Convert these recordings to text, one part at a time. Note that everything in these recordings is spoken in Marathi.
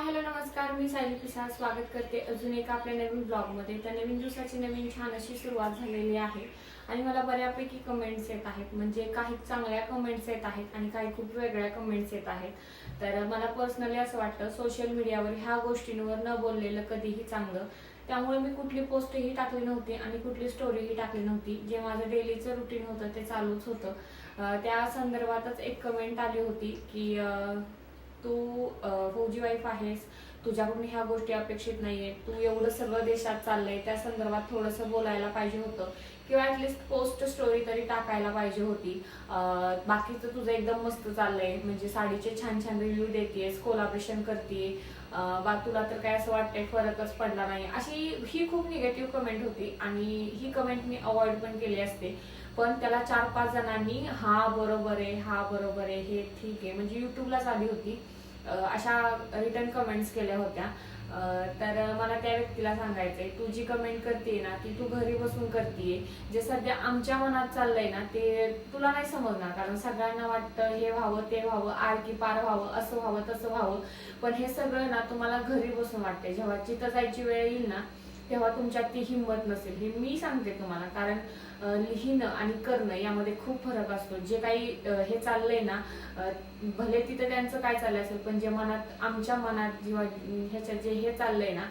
हॅलो नमस्कार. मी सायली पिसा स्वागत करते अजून एका आपल्या नवीन ब्लॉगमध्ये. तर नवीन दिवसाची नवीन छान अशी सुरुवात झालेली आहे. आणि मला बऱ्यापैकी कमेंट्स येत आहेत. म्हणजे काही चांगल्या कमेंट्स येत आहेत आणि काही खूप वेगळ्या कमेंट्स येत आहेत. तर मला पर्सनली असं वाटतं सोशल मीडियावर ह्या गोष्टींवर न बोललेलं कधीही चांगलं. त्यामुळे मी कुठली पोस्टही टाकली नव्हती आणि कुठली स्टोरीही टाकली नव्हती. जे माझं डेलीचं रुटीन होतं ते चालूच होतं. त्या संदर्भातच एक कमेंट आली होती की तू अं, फौजी वाईफ आहेस तुझ्याकडून ह्या गोष्टी अपेक्षित नाहीये तू एवढं सगळं देशात चाललंय त्या संदर्भात थोडंसं बोलायला पाहिजे होतं. किंवा ऍटलिस्ट पोस्ट स्टोरी तरी टाकायला पाहिजे होती. बाकीचं तुझं एकदम मस्त चाललंय. म्हणजे साडीचे छान छान रिव्ह्यू देतेस कोलाब्रेशन करते बा तुला तर काय असं वाटतंय फरकच पडला नाही. अशी ही खूप निगेटिव्ह कमेंट होती आणि ही कमेंट मी अवॉइड पण केली असते. पण त्याला चार पाच जणांनी हा बरोबर आहे हा बरोबर आहे हे ठीक आहे. म्हणजे युट्यूबलाच आली होती. अशा रिटर्न कमेंट्स केल्या होत्या. तर मला त्या व्यक्तीला सांगायचंय तू जी कमेंट करते ना ती तू घरी बसून करते जे सध्या आमच्या मनात चाललंय ना ते तुला नाही समजणार. कारण सगळ्यांना वाटतं हे व्हावं ते व्हावं आर की पार व्हावं असं व्हावं तसं व्हावं. पण हे सगळं ना तुम्हाला घरी बसून वाटतंय. जेव्हा चिथं जायची वेळ येईल ना तेव्हा तुमच्यात ती हिंमत नसेल. हे मी सांगते तुम्हाला कारण लिहिणं आणि करणं यामध्ये खूप फरक असतो. जे काही हे चाललंय ना भले तिथं त्यांचं काय चाललं असेल पण जे मनात आमच्या मनात जेव्हा ह्याच्यात जे हे चाललंय ना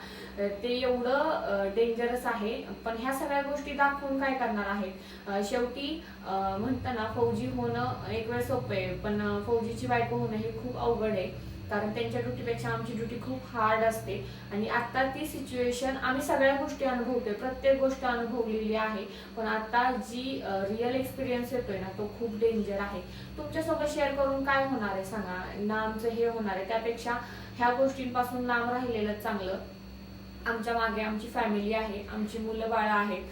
ते एवढं डेंजरस आहे. पण ह्या सगळ्या गोष्टी दाखवून काय करणार आहेत? शेवटी म्हणताना फौजी होणं एक वेळ सोपं आहे पण फौजीची बायको होणं हे खूप अवघड आहे. कारण त्यांच्या ड्युटीपेक्षा आमची ड्युटी खूप हार्ड असते. आणि आता ती सिच्युएशन आम्ही सगळ्या गोष्टी अनुभवतोय. प्रत्येक गोष्ट अनुभवलेली आहे. पण आता जी रिअल एक्सपिरियन्स येतोय ना तो खूप डेंजर आहे. तुमच्यासोबत शेअर करून काय होणार आहे सांगा. ना आमचं हे होणार आहे. त्यापेक्षा ह्या गोष्टींपासून लांब राहिलेलं चांगलं. आमच्या मागे आमची फॅमिली आहे आमची मुलं बाळं आहेत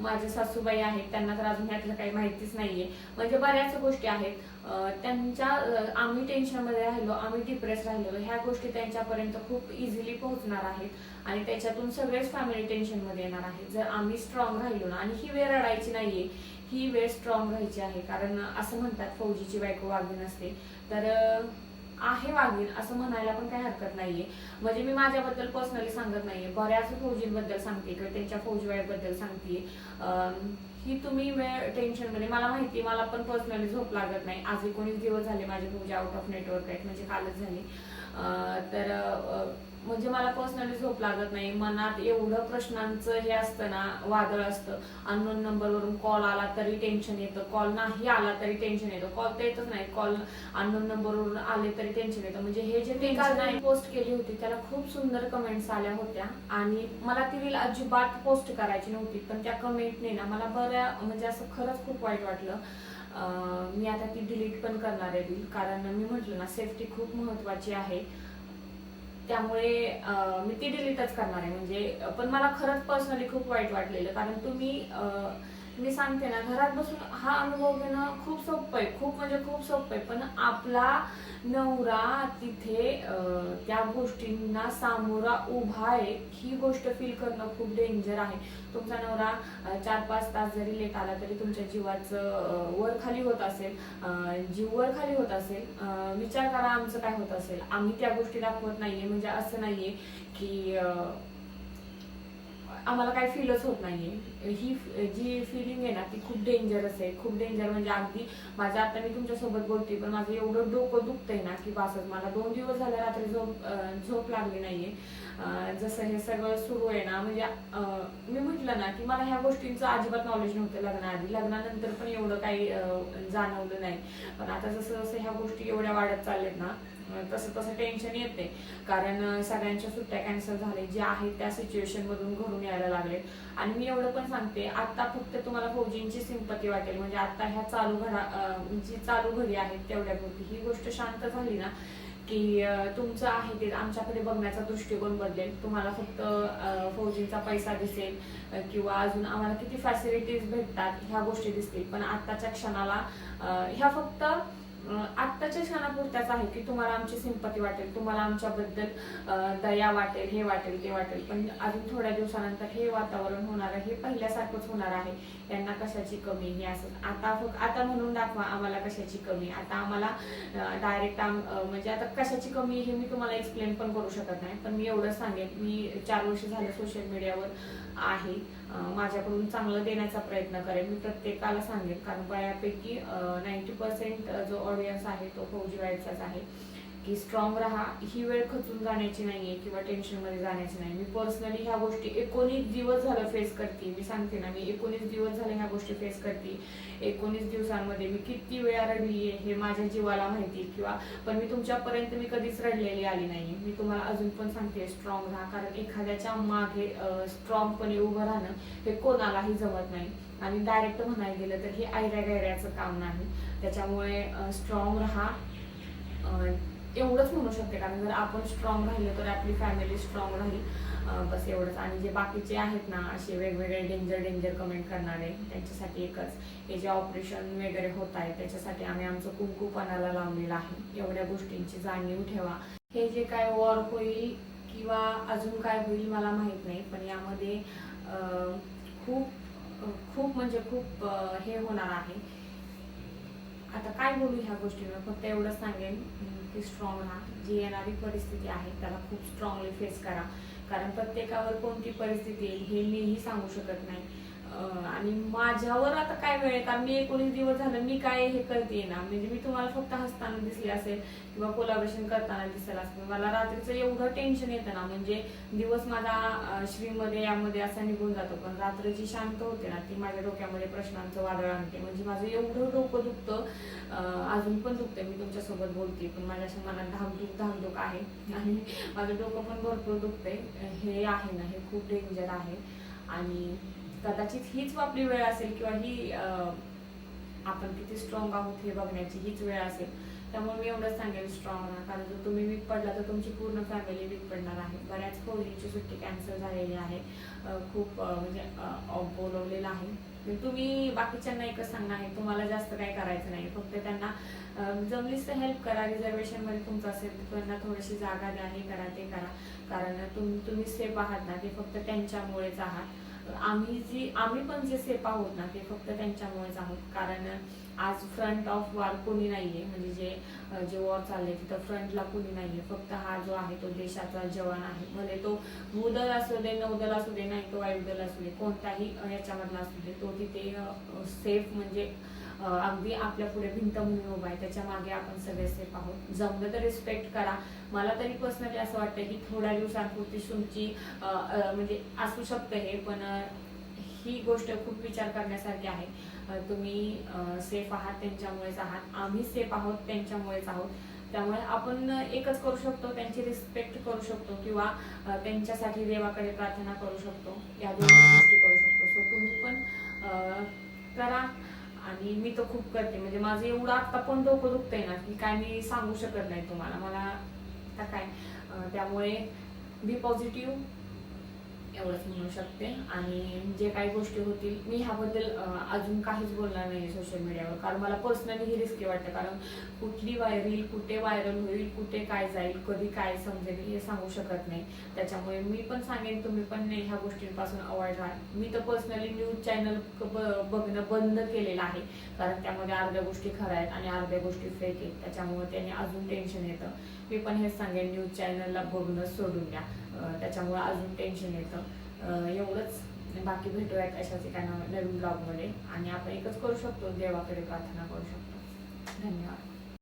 माझे माझ्या सासूबाई आहेत त्यांना तर अजून ह्यातलं काही माहितीच नाहीये. म्हणजे बऱ्याच गोष्टी आहेत. त्यांच्या आम्ही टेन्शनमध्ये राहिलो आम्ही डिप्रेस राहिलो ह्या गोष्टी त्यांच्यापर्यंत खूप इझिली पोहोचणार आहेत. आणि त्याच्यातून सगळेच फॅमिली टेन्शनमध्ये येणार आहे जर आम्ही स्ट्रॉंग राहिलो ना आणि ही वेळ रडायची नाहीये ही वेळ स्ट्रॉंग राहायची आहे. कारण असं म्हणतात फौजीची बायको वागून असते. तर आहे वागीन असं म्हणायला पण काही हरकत नाहीये. म्हणजे मी माझ्याबद्दल पर्सनली सांगत नाहीये. बऱ्याच फौजींबद्दल सांगते किंवा त्यांच्या फौजीबाईबद्दल सांगते. ही तुम्ही वेळ टेन्शनमध्ये मला माहिती मला पण पर्सनली झोप लागत नाही. आज एकोणीस दिवस झाले माझे फौजी आउट ऑफ नेटवर्क आहेत म्हणजे कालच झाले. तर म्हणजे मला पर्सनली झोप लागत नाही. मनात एवढं प्रश्नांचं हे असतं ना वादळ असतं. अननोन नंबरवरून कॉल आला तरी टेन्शन येतं. कॉल नाही आला तरी टेन्शन येतं. कॉल तर येतच नाही. कॉल अननोन नंबरवरून आले तरी टेन्शन येतं. म्हणजे हे जे काल नाही. पोस्ट केली होती त्याला खूप सुंदर कमेंट्स आल्या होत्या. आणि मला ती रील अजिबात पोस्ट करायची नव्हती. पण त्या कमेंटने ना मला बऱ्या म्हणजे असं खरंच खूप वाईट वाटलं. मी आता ती डिलीट पण करणार आहे रील कारण मी म्हटलं ना सेफ्टी खूप महत्वाची आहे. त्यामुळे मी ती डिलीटच करणार आहे. म्हणजे पण मला खरंच पर्सनली खूप वाईट वाटलेलं. कारण तुम्ही मी सांगते ना घरात बसून हा अनुभव घेणं खूप सोपं आहे. खूप म्हणजे खूप सोपं आहे. पण आपला नवरा तिथे त्या गोष्टींना सामोरा उभा आहे. ही गोष्ट फील करणं खूप डेंजर आहे. तुमचा नवरा चार पाच तास जरी लेट आला तरी तुमच्या जीवाचं वर खाली होत असेल जीव वर खाली होत असेल विचार करा आमचं काय होत असेल. आम्ही त्या गोष्टी दाखवत नाहीये. म्हणजे असं नाहीये की आम्हाला काही फीलच होत नाहीये. ही जी फिलिंग आहे ना ती खूप डेंजरस आहे. खूप डेंजर म्हणजे अगदी माझ्या आता मी तुमच्यासोबत बोलते पण माझं एवढं डोकं दुखतंय ना की बासच मला दोन दिवस झाले रात्री झोप झोप लागली नाहीये. जसं हे सगळं सुरू आहे ना म्हणजे मी म्हटलं ना की मला ह्या गोष्टींचं अजिबात नॉलेज नव्हतं लग्नाआधी. लग्नानंतर पण एवढं काही जाणवलं नाही. पण आता जसं जसं ह्या गोष्टी एवढ्या वाढत चालल्यात ना तसं तसं टेन्शन येते कारण सगळ्यांच्या सुट्ट्या कॅन्सल झाले जे आहेत त्या सिच्युएशन मधून घरून यायला लागले आणि मी एवढं पण सांगते आता फक्त तुम्हाला फौजींची सिंपती वाटेल. म्हणजे आता ह्या चालू घडा जी चालू घडी आहेत तेवढ्या पुरती. ही गोष्ट शांत झाली ना की तुमचं आहे ते आमच्याकडे बघण्याचा दृष्टिकोन बदलेल. तुम्हाला फक्त फौजींचा पैसा दिसेल किंवा अजून आम्हाला किती फॅसिलिटीज भेटतात ह्या गोष्टी दिसतील. पण आताच्या क्षणाला ह्या फक्त आत्ताच्या क्षणापुरत्याच आहे की तुम्हाला आमची सिंपती वाटेल तुम्हाला आमच्याबद्दल दया वाटेल हे वाटेल ते वाटेल. पण अजून थोड्या दिवसानंतर हे वातावरण होणार आहे हे पहिल्यासारखंच होणार आहे. यांना कशाची कमी? हे असं आता फक्त आता म्हणून दाखवा आम्हाला कशाची कमी. आता आम्हाला डायरेक्ट म्हणजे आता कशाची कमी हे मी तुम्हाला एक्सप्लेन पण करू शकत नाही. पण मी एवढं सांगेन मी चार वर्ष झालं सोशल मीडियावर आहे. माझ्याकडून चांगलं देण्याचा प्रयत्न करेन. मी प्रत्येकाला सांगेन कारण बऱ्यापैकी नाईन्टी पर्सेंट जो ऑडियन्स आहे तो फौजी वाईटचाच आहे. की स्ट्रॉंग राहा. ही वेळ खचून जाण्याची नाहीये किंवा टेन्शनमध्ये जाण्याची नाही. मी पर्सनली ह्या गोष्टी एकोणीस दिवस झालं फेस करते. मी सांगते ना मी एकोणीस दिवस झाले ह्या गोष्टी फेस करते. एकोणीस दिवसांमध्ये मी किती वेळा रडली आहे हे माझ्या जीवाला माहिती किंवा पण मी तुमच्यापर्यंत मी कधीच रडलेली आली नाही. मी तुम्हाला अजून पण सांगते स्ट्रॉंग राहा. कारण एखाद्याच्या मागे स्ट्रॉंगपणे उभं राहणं हे कोणालाही जमत नाही. आणि डायरेक्ट म्हणायला गेलं तर हे आयऱ्या गैऱ्याचं काम नाही. त्याच्यामुळे स्ट्रॉंग राहा. एवढंच म्हणू शकते कारण जर आपण स्ट्रॉंग राहिलो तर आपली फॅमिली स्ट्रॉंग राहील. बस एवढंच. आणि जे बाकीचे आहेत ना असे वेगवेगळे डेंजर डेंजर कमेंट करणारे त्यांच्यासाठी एकच. हे जे ऑपरेशन वगैरे होत आहे त्याच्यासाठी आम्ही आमचं कुंकूपणाला लावलेलं आहे. एवढ्या गोष्टींची जाणीव ठेवा. हे जे काय वॉर होईल किंवा अजून काय होईल मला माहीत नाही पण यामध्ये खूप खूप म्हणजे खूप हे होणार आहे. आता काय बोलू ह्या गोष्टीवर? फक्त एवढं सांगेन की स्ट्रॉंग राहा. जी येणारी परिस्थिती आहे त्याला खूप स्ट्रॉंगली फेस करा. कारण प्रत्येकावर कोणती परिस्थिती येईल हे मीही सांगू शकत नाही. आणि माझ्यावर आता काय वेळ आहे? कारण मी एकोणीस दिवस झालं मी काय हे करते ना? म्हणजे मी तुम्हाला फक्त हसताना दिसले असेल किंवा कोलॅबरेशन करताना दिसेल असेल. मला रात्रीचं एवढं टेन्शन येतं ना म्हणजे दिवस माझा श्रीमध्ये यामध्ये असा निघून जातो. पण रात्रीची शांत होते ना ती माझ्या डोक्यामध्ये प्रश्नांचं वादळ आणते. म्हणजे माझं एवढं डोकं दुखतं अजून पण दुखतं मी तुमच्यासोबत बोलते पण माझ्या अशा मनात धामधूक धामधूक आहे. आणि माझं डोकं पण भरपूर दुखतंय. हे आहे ना हे खूप डेंजर आहे. आणि कदाचित हीच आपली वेळ असेल किंवा ही आपण किती स्ट्रॉंग आहोत हे बघण्याची हीच वेळ असेल. त्यामुळे मी एवढंच सांगेल स्ट्रॉंग राहा कारण जर तुम्ही वीक पडला तर तुमची पूर्ण फॅमिली वीक पडणार आहे. बऱ्याच फौजींची सुट्टी कॅन्सल झालेली आहे. खूप म्हणजे बोलवलेलं आहे. तुम्ही बाकीच्यांना एकच सांगणार आहे तुम्हाला जास्त काय करायचं नाही. फक्त त्यांना जमलीच तर हेल्प करा रिझर्वेशनमध्ये तुमचं असेल त्यांना थोडीशी जागा द्या हे करा ते करा. कारण तुम तुम्ही सेफ आहात ना ते फक्त त्यांच्यामुळेच आहात. आम्ही जी आम्ही पण जे सेफ आहोत ना ते फक्त त्यांच्यामुळेच आहोत. कारण आज फ्रंट ऑफ वॉर कोणी नाहीये. म्हणजे जे जे वॉर चालले तिथं फ्रंटला कोणी नाहीये. फक्त हा जो आहे तो देशाचा जवान आहे. भले तो भूदल असू दे नौदल असू दे नाही तो वायुदल असू दे कोणताही याच्यामधला असू दे तो तिथे सेफ म्हणजे अगदी आपल्या पुढे भिंत म्हणून उभा आहे. त्याच्यामागे आपण सगळे सेफ आहोत. जमलं तर रिस्पेक्ट करा. मला तरी पर्सनली असं वाटतं की थोड्या दिवसांपुरती तुमची म्हणजे असू शकतं हे पण ही गोष्ट खूप विचार करण्यासारखी आहे. तुम्ही सेफ आहात त्यांच्यामुळेच आहात. आम्ही सेफ आहोत त्यांच्यामुळेच आहोत. त्यामुळे आपण एकच करू शकतो त्यांची रिस्पेक्ट करू शकतो किंवा त्यांच्यासाठी देवाकडे प्रार्थना करू शकतो. या दोन गोष्टी करू शकतो सो तुम्ही पण अं, करा की मी तर खूप करते. म्हणजे माझं एवढं आता पण डोकं दुखतंय ना की काय मी सांगू शकत नाही तुम्हाला. मला आता काय त्यामुळे बी पॉझिटिव्ह एवढंच म्हणू शकते. आणि जे काही गोष्टी होतील मी ह्याबद्दल अजून काहीच बोलणार नाही सोशल मीडियावर कारण मला पर्सनली ही रिस्की वाटतं. कारण कुठली व्हायरल कुठे व्हायरल होईल कुठे काय जाईल कधी काय समजेल हे सांगू शकत नाही. त्याच्यामुळे मी पण सांगेन तुम्ही पण नाही ह्या गोष्टींपासून अवॉइड राहा. मी तर पर्सनली न्यूज चॅनल बघणं बंद केलेलं आहे. कारण त्यामध्ये अर्ध्या गोष्टी खऱ्या आहेत आणि अर्ध्या गोष्टी फेक आहेत. त्याच्यामुळे त्याने अजून टेन्शन येतं. मी पण हेच सांगेन न्यूज चॅनलला बघणं सोडून द्या. त्याच्यामुळं अजून टेन्शन येतं. एवढंच. बाकी भेटूयात अशाच एका नवीन ब्लॉगमध्ये आणि आपण एकच करू शकतो देवाकडे प्रार्थना करू शकतो. धन्यवाद.